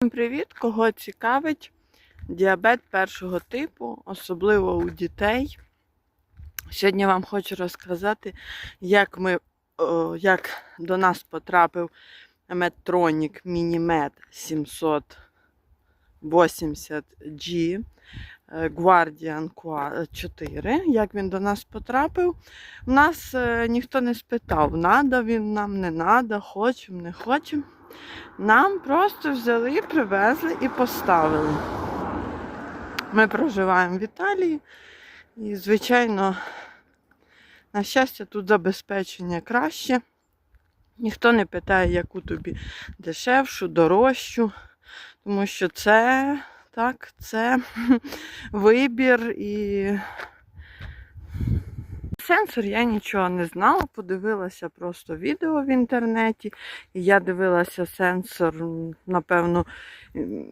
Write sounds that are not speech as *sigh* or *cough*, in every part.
Всім привіт! Кого цікавить діабет першого типу, особливо у дітей. Сьогодні вам хочу розказати, як, ми, о, як до нас потрапив Medtronic Minimed 780G е, Guardian 4. Як він до нас потрапив? У нас е, ніхто не спитав, надо він нам, не надо, хочемо, не хочемо. Нам просто взяли, привезли і поставили. Ми проживаємо в Італії і, звичайно, на щастя, тут забезпечення краще. Ніхто не питає, яку тобі дешевшу, дорожчу, тому що це так, це *laughs* вибір і сенсор я нічого не знала, подивилася просто відео в інтернеті. І я дивилася сенсор, напевно,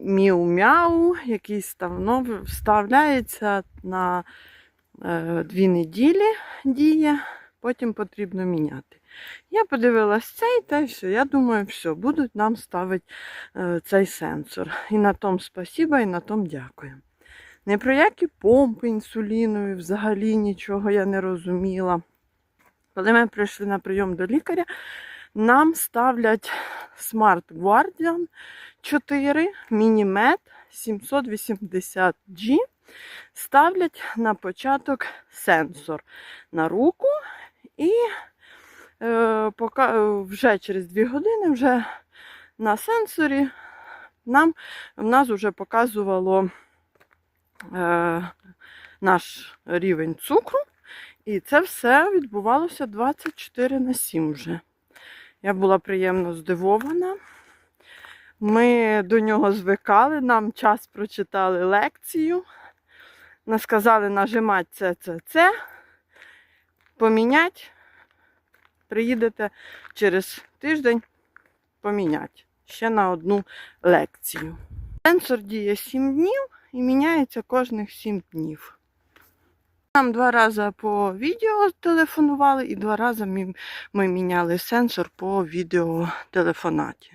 міу-мяу, який ставно вставляється на е, дві неділі діє, потім потрібно міняти. Я подивилась цей та й все. Я думаю, все, будуть нам ставити е, цей сенсор. І на тому спасіба, і на тому дякую. Не про які помпи інсулінові, взагалі нічого я не розуміла. Коли ми прийшли на прийом до лікаря, нам ставлять Smart Guardian 4 Minimed 780G. Ставлять на початок сенсор на руку і е, пока, е, вже через 2 години вже на сенсорі нам, в нас вже показувало е, наш рівень цукру. І це все відбувалося 24 на 7 вже. Я була приємно здивована. Ми до нього звикали, нам час прочитали лекцію. Нас сказали нажимати це, це, це, поміняти. Приїдете через тиждень поміняти ще на одну лекцію. Сенсор діє 7 днів і міняється кожних 7 днів. Нам два рази по відео телефонували і два рази ми, ми міняли сенсор по відеотелефонаті.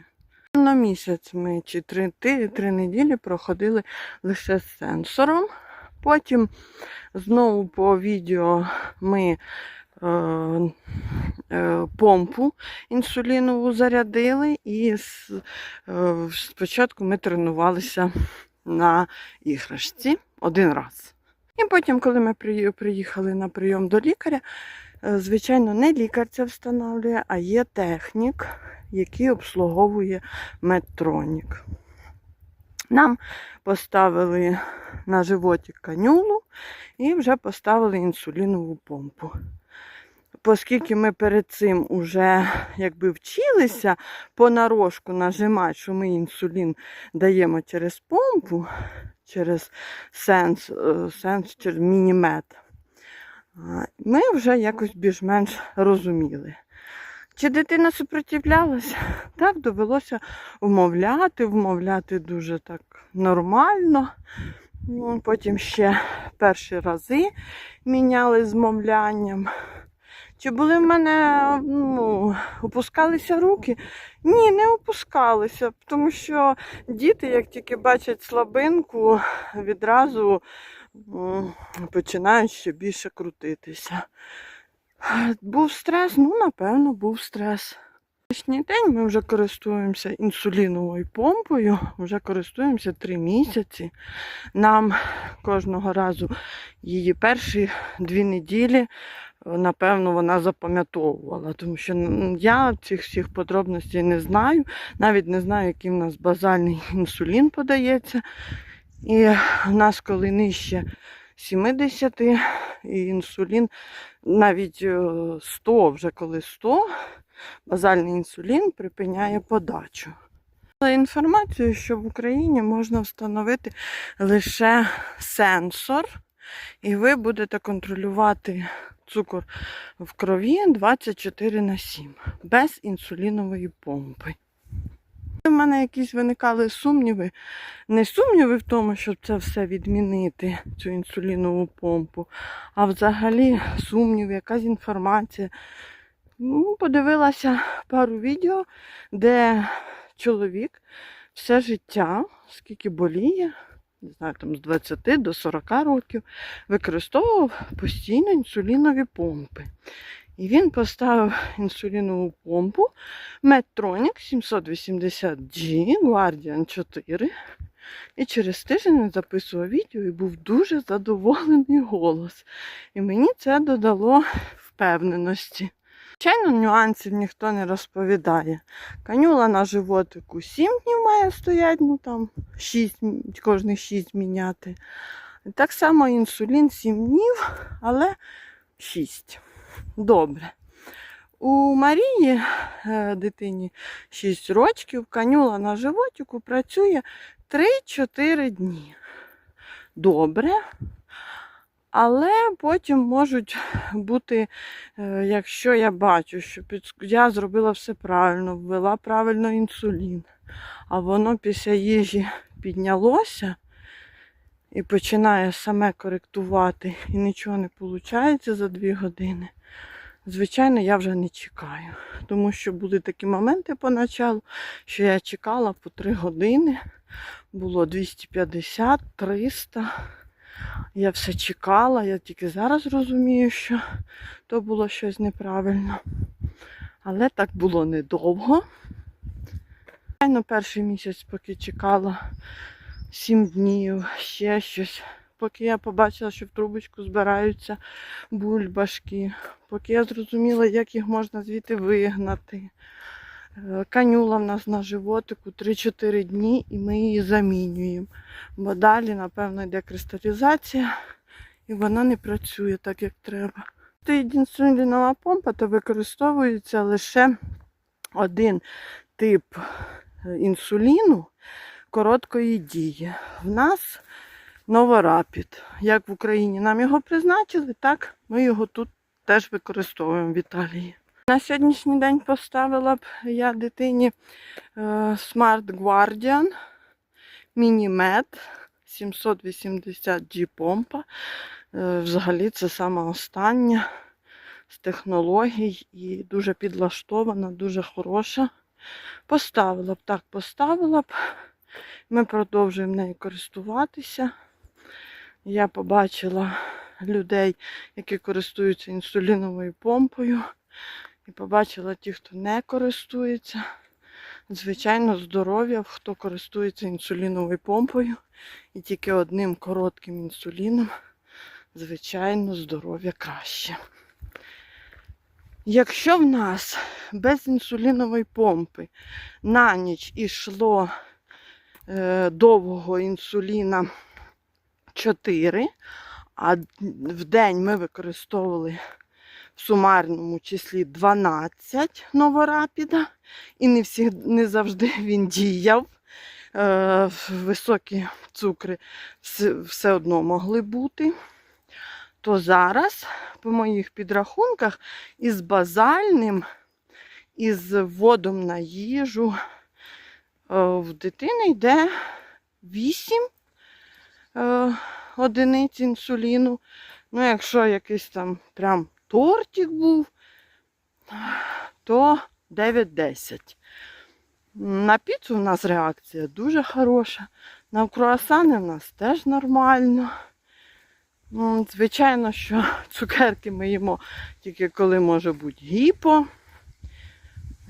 На місяць ми чи три, три, три неділі проходили лише з сенсором. Потім знову по відео ми е, е, помпу інсулінову зарядили, і з, е, спочатку ми тренувалися на іграшці один раз. І потім, коли ми приїхали на прийом до лікаря, е, звичайно, не лікар це встановлює, а є технік, який обслуговує медтронік. Нам поставили на животі канюлу і вже поставили інсулінову помпу. Оскільки ми перед цим уже якби вчилися понарошку нажимати, що ми інсулін даємо через помпу, через сенс, е, сенс через мінімет, ми вже якось більш-менш розуміли. Чи дитина супротивлялася? Так, довелося вмовляти, вмовляти дуже так нормально. Ну, Потім ще перші рази міняли з мовлянням. Чи були в мене, ну, опускалися руки? Ні, не опускалися, тому що діти, як тільки бачать слабинку, відразу починають ще більше крутитися. Був стрес? Ну, напевно, був стрес. Сьогоднішній день ми вже користуємося інсуліновою помпою, вже користуємося три місяці. Нам кожного разу її перші дві неділі, напевно, вона запам'ятовувала, тому що я цих всіх подробностей не знаю, навіть не знаю, який в нас базальний *laughs* інсулін подається. І в нас, коли нижче 70, і інсулін навіть е, 100, вже коли 100, базальний інсулін припиняє подачу. Інформацію, що в Україні можна встановити лише сенсор, і ви будете контролювати цукор в крові 24 на 7 без інсулінової помпи. У мене якісь виникали сумніви. Не сумніви в тому, щоб це все відмінити, цю інсулінову помпу, а взагалі сумнів, якась інформація. Ну, подивилася пару відео, де чоловік все життя, скільки боліє, не знаю, там з 20 до 40 років, використовував постійно інсулінові помпи. І він поставив інсулінову помпу Medtronic 780G Guardian 4. І через тиждень записував відео і був дуже задоволений голос. І мені це додало впевненості. Звичайно, нюансів ніхто не розповідає. Канюла на животику 7 днів має стояти, ну там 6, кожних 6 міняти. Так само інсулін 7 днів, але 6. Добре. У Марії е, дитині 6 років, канюла на животику працює 3-4 дні. Добре. Але потім можуть бути, е, якщо я бачу, що я зробила все правильно, ввела правильно інсулін, а воно після їжі піднялося і починає саме коректувати, і нічого не виходить за 2 години. Звичайно, я вже не чекаю, тому що були такі моменти поначалу, що я чекала по 3 години, було 250, 300. Я все чекала, я тільки зараз розумію, що то було щось неправильно. Але так було недовго. Звичайно, перший місяць, поки чекала 7 днів, ще щось. Поки я побачила, що в трубочку збираються бульбашки, поки я зрозуміла, як їх можна звідти вигнати. Е, Канюла в нас на животику 3-4 дні і ми її замінюємо. Бо далі, напевно, йде кристалізація і вона не працює так, як треба. Інсулінова помпа, то використовується лише один тип е, інсуліну короткої дії. В нас Новорапід. Як в Україні нам його призначили, так ми його тут теж використовуємо в Італії. На сьогоднішній день поставила б я дитині е, Smart Guardian Minimed 780G помпа. Е, Взагалі це саме остання з технологій і дуже підлаштована, дуже хороша. Поставила б так, поставила б. Ми продовжуємо нею користуватися. Я побачила людей, які користуються інсуліновою помпою. І побачила ті, хто не користується. Звичайно, здоров'я, хто користується інсуліновою помпою і тільки одним коротким інсуліном, звичайно, здоров'я краще. Якщо в нас без інсулінової помпи на ніч ішло е, довгого інсуліна 4, а в день ми використовували в сумарному числі 12 новорапіда, і не, всі, не завжди *laughs* він діяв. Е, високі цукри все, все одно могли бути. То зараз, по моїх підрахунках, із базальним, із вводом на їжу, е, в дитини йде 8 е, одиниць інсуліну. Ну, якщо якийсь там прям тортик був, то 9-10. На піцу в нас реакція дуже хороша. На круасани в нас теж нормально. Ну, Звичайно, що цукерки ми їмо тільки коли може бути гіпо.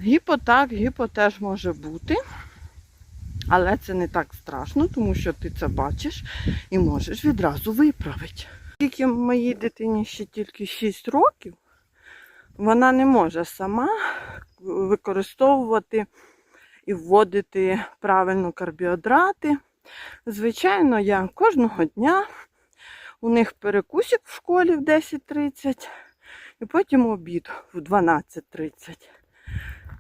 Гіпо так, гіпо теж може бути. Але це не так страшно, тому що ти це бачиш і можеш відразу виправити. Тільки моїй дитині ще тільки 6 років, вона не може сама використовувати і вводити правильно карбіодрати. Звичайно, я кожного дня у них перекусик в школі в 10.30 і потім обід в 12.30.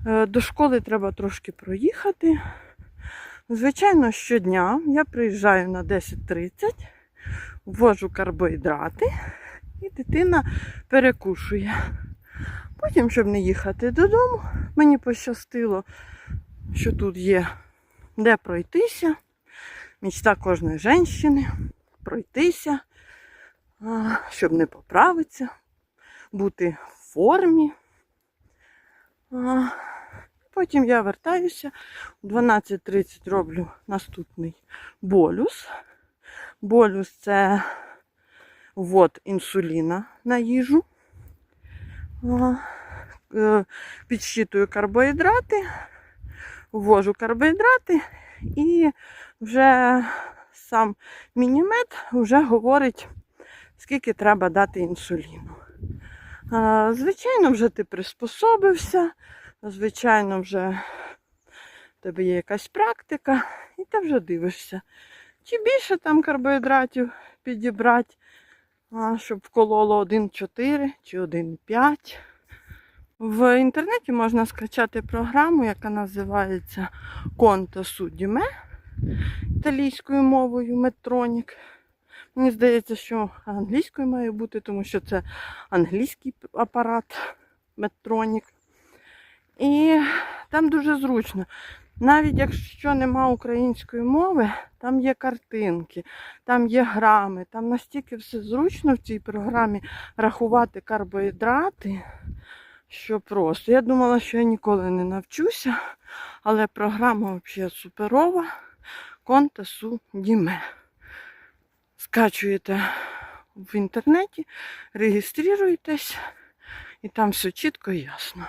Е, До школи треба трошки проїхати. Звичайно, щодня я приїжджаю на 10.30, ввожу карбоїдрати і дитина перекушує. Потім, щоб не їхати додому, мені пощастило, що тут є де пройтися. Мічта кожної жінки пройтися, щоб не поправитися, бути в формі. Потім я вертаюся, в 12.30 роблю наступний болюс. Болюс це ввод інсуліна на їжу. Е, Підсчитую карбоїдрати, ввожу карбоїдрати і вже сам мінімет вже говорить, скільки треба дати інсуліну. Звичайно, вже ти приспособився, звичайно, вже в тебе є якась практика, і ти вже дивишся, чи більше там карбоїдратів підібрати, щоб вкололо 1,4 чи 1,5. В інтернеті можна скачати програму, яка називається Conto Sudime італійською мовою Медтронік. Мені здається, що англійською має бути, тому що це англійський апарат Медтронік. І там дуже зручно. Навіть якщо нема української мови, там є картинки, там є грами, там настільки все зручно в цій програмі рахувати карбоїдрати, що просто. Я думала, що я ніколи не навчуся, але програма взагалі суперова. Конта Су Діме. Скачуєте в інтернеті, реєструєтесь, і там все чітко і ясно.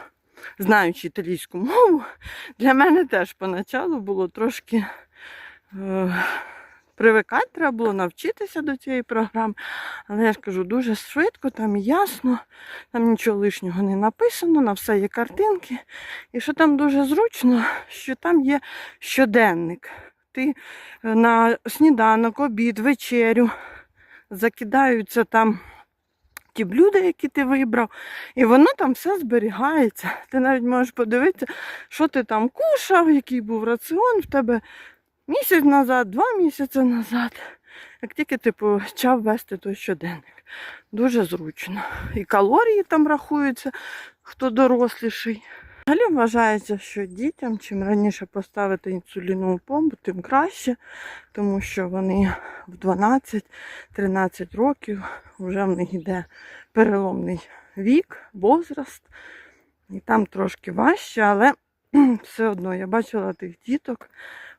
Знаючи італійську мову, для мене теж поначалу було трошки е, привикати, треба було навчитися до цієї програми. Але я ж кажу, дуже швидко, там ясно, там нічого лишнього не написано, на все є картинки. І що там дуже зручно, що там є щоденник. Ти е, на сніданок, обід, вечерю закидаються там ті блюда, які ти вибрав, і воно там все зберігається. Ти навіть можеш подивитися, що ти там кушав, який був раціон в тебе місяць назад, два місяці назад. Як тільки ти почав вести той щоденник. Дуже зручно. І калорії там рахуються, хто доросліший. Взагалі вважається, що дітям чим раніше поставити інсулінову помпу, тим краще, тому що вони в 12-13 років вже в них йде переломний вік, возраст, і там трошки важче, але *clears throat* все одно я бачила тих діток,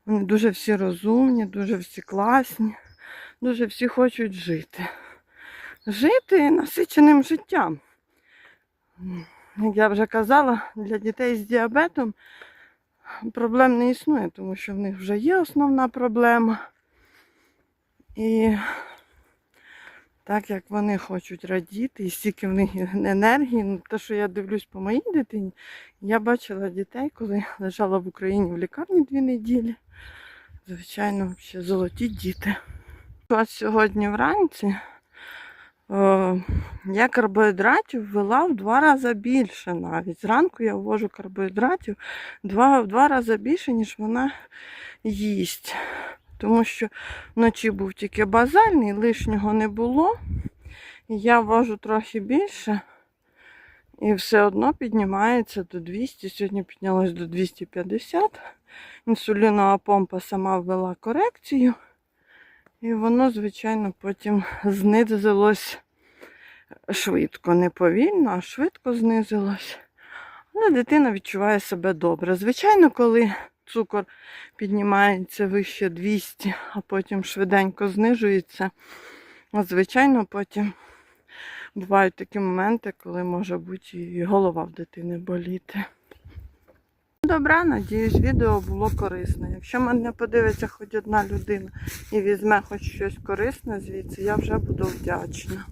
вони дуже всі розумні, дуже всі класні, дуже всі хочуть жити. Жити насиченим життям. Як я вже казала, для дітей з діабетом проблем не існує, тому що в них вже є основна проблема. І так як вони хочуть радіти, і стільки в них енергії, ну, те, що я дивлюсь по моїй дитині, я бачила дітей, коли лежала в Україні в лікарні дві неділі. Звичайно, ще золоті діти. От сьогодні вранці Я карбоїдратів ввела в два рази більше навіть. Зранку я ввожу карбоїдратів два, в два рази більше, ніж вона їсть. Тому що вночі був тільки базальний, лишнього не було. Я ввожу трохи більше. І все одно піднімається до 200. Сьогодні піднялось до 250. Інсулінова помпа сама ввела корекцію. І воно, звичайно, потім знизилось швидко, не повільно, а швидко знизилось. Але дитина відчуває себе добре. Звичайно, коли цукор піднімається вище 200, а потім швиденько знижується, звичайно, потім бувають такі моменти, коли може бути і голова в дитини боліти. Добра, надіюсь, відео було корисне. Якщо мене подивиться хоч одна людина і візьме хоч щось корисне звідси, я вже буду вдячна.